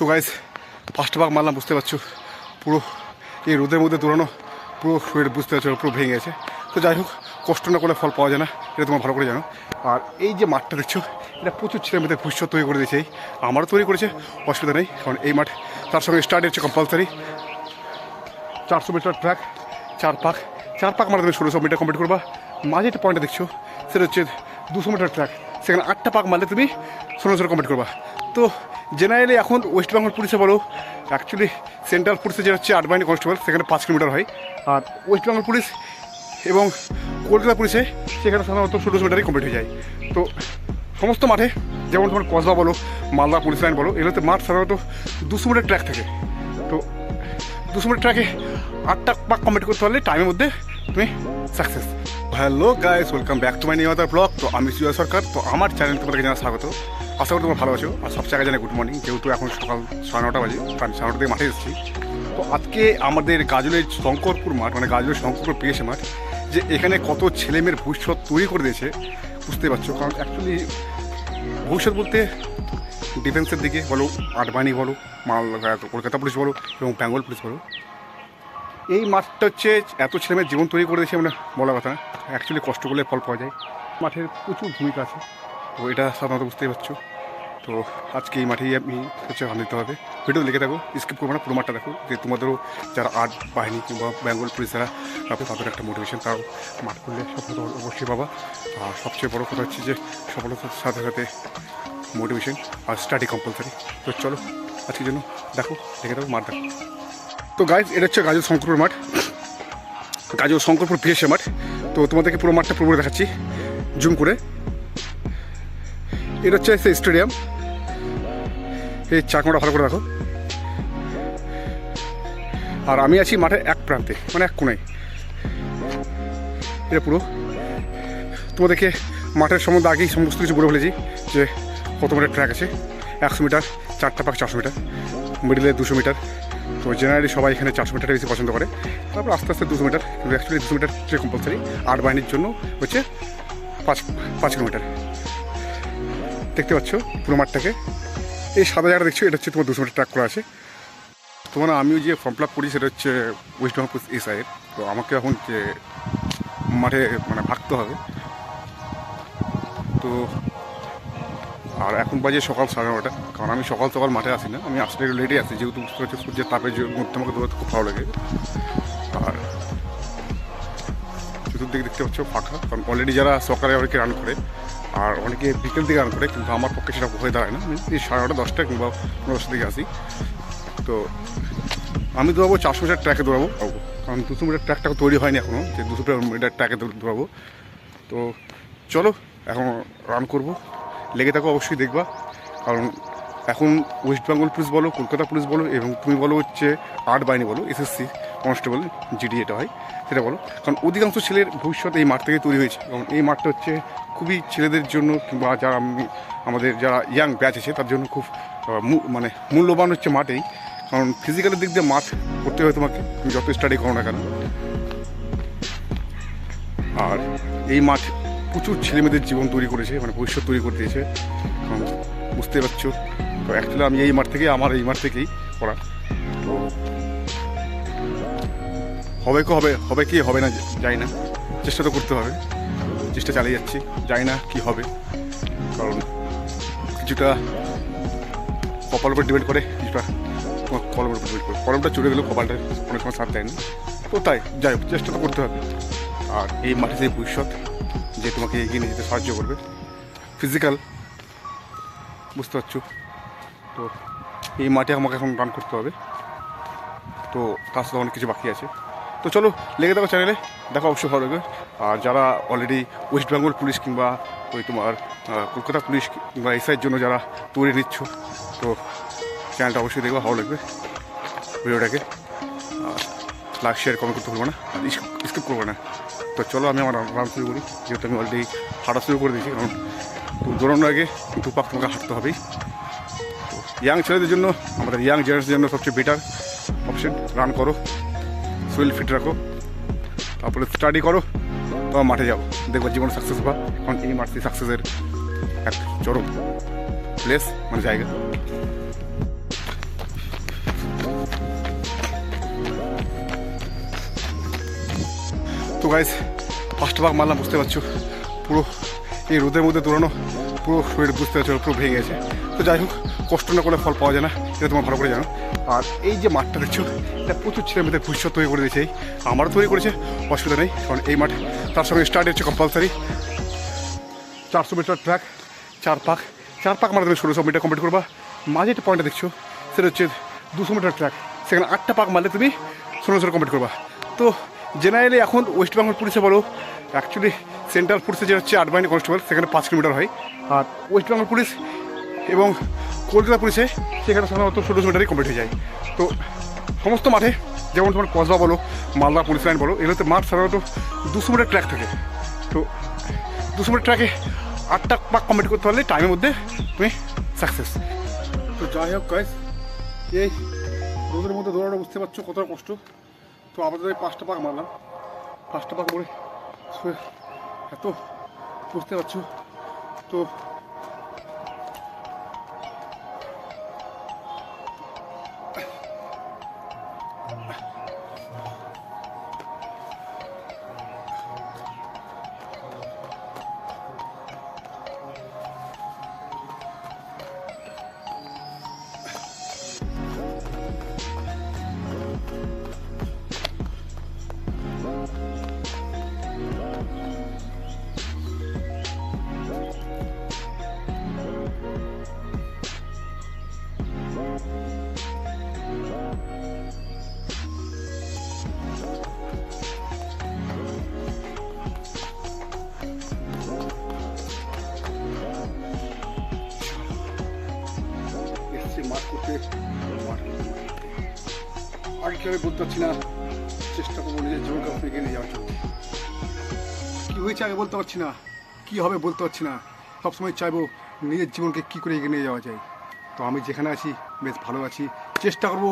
তো guys first ভাগ মারলাম, বুঝতে পারছ? পুরো এই রোদের মধ্যে দৌড়ানো, পুরো শরীর বুঝতে পারছ, পুরো ভেঙে গেছে। তো যাই হোক, কষ্ট না করলে ফল পাওয়া যায় না, এটা তোমার ভালো করে জানো। আর এই যে মাঠটা দেখছ, এটা প্রচুর ছেলের মধ্যে ভবিষ্যৎ তৈরি করে দিয়েছে। এই আমারও তৈরি করেছে, অসুবিধা নেই, কারণ এই মাঠ, তার সঙ্গে স্টার্ট হচ্ছে কম্পালসারি চারশো মিটার ট্র্যাক চার পাক চার পাক মারলে তুমি ষোলোশো মিটার কমপ্লিট করবা। মাঝে একটা পয়েন্টটা দেখছ, সেটা হচ্ছে দুশো মিটার ট্র্যাক সেখানে আটটা পাক মারলে তুমি ষোলোশো কমপ্লিট করবা। তো জেনারেলি এখন ওয়েস্ট বেঙ্গল পুলিশে বলো অ্যাকচুয়ালি সেন্ট্রাল পুলিশে যেটা হচ্ছে আটবাহিনী কনস্টেবল সেখানে পাঁচ কিলোমিটার হয়। আর ওয়েস্ট বেঙ্গল পুলিশ এবং কলকাতা পুলিশে সেখানে সাধারণত ষোলোশো মিটারই কমপ্লিট হয়ে যায়। তো সমস্ত মাঠে, যেমন তোমার কসবা বলো মালদা পুলিশ লাইন বলো, এগুলোতে মাঠ সাধারণত দুশো মিটার ট্র্যাক থাকে। তো দুশো মিটার ট্র্যাকে আটটা পাক কমপ্লিট করতে পারলে টাইমের মধ্যে তুমি success hello guys welcome back to my new other blog তো আমি সুয়া সরকার, তো আমার চ্যানেল তোমাদেরকে জানা স্বাগত। আশা করি তোমার ভালো আছো, আর সব জায়গায় জানাই গুড মর্নিং যেহেতু এখন সকাল সাড়ে নটা বাজে আমি সাড়ে নটা মাঠে এসেছি। তো আজকে আমাদের গাজলের শঙ্করপুর মাঠ মানে গাজলের শঙ্করপুর পিএসএ মাঠ, যে এখানে কত ছেলেমেয়ের ভবিষ্যৎ তৈরি করে দিয়েছে, বুঝতে পারছ? কারণ অ্যাকচুয়ালি ভবিষ্যৎ বলতে ডিফেন্সের দিকে বলো আটবাহিনী বলো মাল কলকাতা পুলিশ বলো, এবং বেঙ্গল পুলিশ বলো। এই মাঠটা হচ্ছে এত ছেলেমেয়ের জীবন তৈরি করে দিয়েছে মানে বলা কথা। না অ্যাকচুয়ালি কষ্ট করলে ফল পাওয়া যায়। মাঠের প্রচুর ভূমিকা আছে। তো এটা সাধারণত বুঝতেই পারছ। তো আজকে এই মাঠেই আমি হচ্ছে গান দিতে হবে। ভিডিও লিখে থাকো স্কিপ করব না, পুরো মাঠটা দেখো। যে তোমাদেরও যারা আর্ট বাহিনী কিংবা বেঙ্গল পুলিশ যারা তাদের একটা মোটিভেশন তাও মাঠ করলে সফলতা অবশ্যই পাবা। আর সবচেয়ে বড় কথা হচ্ছে যে সফলতার সাথে সাথে মোটিভেশন আর স্টাডি কম্পালসারি তো চলো, আজকের জন্য দেখো, দেখে দেখো মাঠ দেখো। তো গাইজ এটা হচ্ছে গাজল শঙ্করপুর মাঠ। গাজল শঙ্করপুর পিএসএ মাঠ। তো তোমাদেরকে পুরো মাঠটা পুরো দেখাচ্ছি, জুম করে। এটা হচ্ছে সেই স্টেডিয়াম। এই চাকমাটা ভালো করে দেখো। আর আমি আছি মাঠের এক প্রান্তে মানে এক কোনায় এটা পুরো। তোমাদেরকে মাঠের সম্বন্ধে আগেই সমস্ত কিছু বলে ফেলেছি, যে কত মিটার ট্র্যাক আছে। একশো মিটার, চারটা পাক চারশো মিটার মিডিলে দুশো মিটার তো জেনারেলি সবাই এখানে চারশো মিটারটা বেশি পছন্দ করে। তারপর আস্তে আস্তে দুশো মিটার কিন্তু অ্যাকচুয়ালি দুশো মিটার যে কম্পালসারি আট বাহিনীর জন্য হচ্ছে পাঁচ পাঁচ কিলোমিটার। দেখতে পাচ্ছ পুরো মাঠটাকে। এই সাদা জায়গাটা দেখছ, এটা হচ্ছে তোমার দুশো মিটার ট্র্যাক করা আছে। তোমার আমিও যে ফর্ম ফিল আপ করি সেটা হচ্ছে ওয়েস্ট বেঙ্গল এই সাইড তো আমাকে এখন যে মাঠে মানে ভাগতে হবে। তো আর এখন বাজে সকাল সাড়ে নটা কারণ আমি সকাল সকাল মাঠে আসি না। আমি আসলে একটু লেটে আসি যেহেতু বুঝতে পারছি সূর্যের তাপের যে মধ্যে আমাকে দৌড়াতে খুব ভালো লাগে। আর চতুর্দিকে দেখতে পাচ্ছ ফাঁকা। কারণ অলরেডি যারা সকালে অনেকে রান করে, আর অনেকে বিকেল দিকে রান করে, কিন্তু আমার পক্ষে সেটা হয়ে দাঁড়ায় না। আমি সাড়ে নটা দশটা কিংবা পনেরো দশটার দিকে আসি। তো আমি দৌড়াবো, চারশো মিটার ট্র্যাকে দৌড়াবো। কারণ দুশো মিটার ট্র্যাকটা তৈরি হয়নি এখনও যে দুশো মিটার ট্র্যাকে দৌড়াবো। তো চলো, এখন রান করব। লেগে থাকো, অবশ্যই দেখবা। কারণ এখন ওয়েস্ট বেঙ্গল পুলিশ বলো কলকাতা পুলিশ বলো, এবং তুমি বলো হচ্ছে আর্ট বাহিনী বলো এসএসসি কনস্টেবল জিডি এটা হয়, সেটা বলো। কারণ অধিকাংশ ছেলের ভবিষ্যৎ এই মাঠ থেকে তৈরি হয়েছে। এবং এই মাঠটা হচ্ছে খুবই ছেলেদের জন্য কিংবা যারা আমাদের যারা ইয়াং ব্যাচ আছে, তার জন্য খুব মানে মূল্যবান হচ্ছে মাঠেই। কারণ ফিজিক্যালের দিক দিয়ে মাঠ করতে হয় তোমাকে, তুমি যত স্টাডি করো না কেন। আর এই মাঠ প্রচুর ছেলেমেয়েদের জীবন তৈরি করেছে মানে ভবিষ্যৎ তৈরি করে দিয়েছে। বুঝতে পারছ। তো অ্যাকচুয়ালি আমি এই মাঠ থেকে আমার এই মাঠ থেকেই করা। তো হবে কি হবে হবে কি হবে না যাই না। চেষ্টা তো করতে হবে। চেষ্টা চালিয়ে যাচ্ছি, জানি না কি হবে। কারণ কিছুটা কপাল উপর ডিপেন্ড করে, কিছুটা কলমের উপর ডিপেন্ড করে। কলমটা চড়ে গেলেও কপালটা অনেক সময় সাথ দেয় না। তো তাই, যাই হোক, চেষ্টা তো করতে হবে। আর এই যে ভবিষ্যৎ যে তোমাকে এগিয়ে নিয়ে যেতে সাহায্য করবে। ফিজিক্যাল বুঝতে পারছ? তো এই মাঠে আমাকে এখন রান করতে হবে। তো তার সাথে অনেক কিছু বাকি আছে। তো চলো, লেগে দেখো চ্যানেলে দেখো অবশ্যই ভালো লাগবে। আর যারা অলরেডি ওয়েস্ট বেঙ্গল পুলিশ কিংবা ওই তোমার কলকাতা পুলিশ কিংবা এসআইয়ের জন্য যারা তৈরি নিচ্ছ, তো চ্যানেলটা অবশ্যই দেখবে, ভালো লাগবে। ভিডিওটাকে। লাইক শেয়ার কমেন্ট করতে ভুলবো না। স্কিপ করব না। তো চলো আমি আমার রান শুরু করি। যেহেতু আমি অলরেডি হাঁটা শুরু করে দিয়েছি, কারণ তো দৌড়ানোর আগে দু পাক তোমাকে হাঁটতে হবেই। তো ইয়াং ছেলেদের জন্য, আমাদের ইয়াং জেনারেশনের জন্য সবচেয়ে বেটার অপশন রান করো শরীর ফিট রাখো, তারপরে স্টাডি করো, তোমার মাঠে যাও। দেখব জীবনে সাকসেস হবা। কারণ এই মাঠটি সাকসেসের এক চরম প্লেস মানে জায়গা। তো গাইস পাঁচটা ভাগ মারলাম, বুঝতে পারছ? পুরো এই রোদের মধ্যে দৌড়ানো, পুরো শরীর বুঝতে পারছ, পুরো ভেঙে গেছে। তো যাই হোক, কষ্ট না করলে ফল পাওয়া যায় না, এটা তোমার ভালো করে জানো। আর এই যে মাঠটা দেখছ, এটা প্রচুর ছেলে মেয়েদের ভবিষ্যৎ তৈরি করে দিয়েছে, এই। আমারও তৈরি করেছে, অসুবিধা নেই, কারণ এই মাঠ, তার সঙ্গে স্টার্ট হচ্ছে কম্পালসারি চারশো মিটার ট্র্যাক চার পাক চার পাক মারা তুমি ষোলোশো মিটার কমপ্লিট করবা। মাঝে একটা পয়েন্টটা দেখছ, সেটা হচ্ছে দুশো মিটার ট্র্যাক সেখানে আটটা পাক মারলে তুমি ষোলোশো কমপ্লিট করবা। তো জেনারেলি এখন ওয়েস্ট বেঙ্গল পুলিশে বলো অ্যাকচুয়ালি সেন্ট্রাল পুলিশে যে হচ্ছে আটবাহিনী কনস্টেবল, সেখানে পাঁচ কিলোমিটার হয়। আর ওয়েস্ট বেঙ্গল পুলিশ এবং কলকাতা পুলিশে সেখানে সাধারণত ষোলোশো মিটারই কমপ্লিট হয়ে যায়। তো সমস্ত মাঠে, যেমন তোমার কসবা বলো, মালদা পুলিশ লাইন বলো, এগুলোতে মাঠ সাধারণত দুশো মিটার ট্র্যাক থাকে। তো দুশো মিটার ট্র্যাকে আটটা পাক কমপ্লিট করতে পারলে টাইমের মধ্যে তুমি সাকসেস তো যাই হোক গাইস এই রোদের মধ্যে দৌড়ানো বুঝতে পারছ কতটা কষ্ট। তো আমাদের ওই পাঁচটা পাক মারলাম। পাঁচটা পাক মরে এত বুঝতে পারছ? তো করতে আগে হবে বলতে পারছি না, চেষ্টা করব নিজের জীবনকে আপনি নিয়ে যাওয়ার জন্য। কী হয়েছে আগে বলতে পারছি না, কী হবে বলতে পারছি না। সবসময় চাইব নিজের জীবনকে কী করে এগিয়ে নিয়ে যাওয়া যায়। তো আমি যেখানে আছি, বেশ ভালো আছি। চেষ্টা করব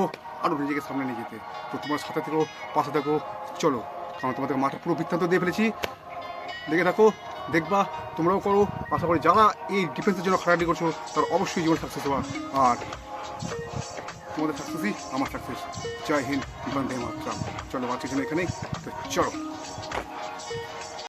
আরও নিজেকে সামনে নিয়ে যেতে। তো তোমার সাথে থেকো, পাশে থাকো, চলো। কারণ তোমাদের মাঠে পুরো বৃত্তান্ত দিয়ে ফেলেছি। দেখে থাকো, দেখবা, তোমরাও করো। আশা করি যারা এই ডিফেন্সের জন্য খারাপি করছ, তারা অবশ্যই জীবন সাকসেস হবা। আর তোমাদের সাকসেসই আমার সাকসেস জয় হিন্দ বন্দে মাতরাম। চলো বাচ্চা এখানে এখানেই। তো চলো।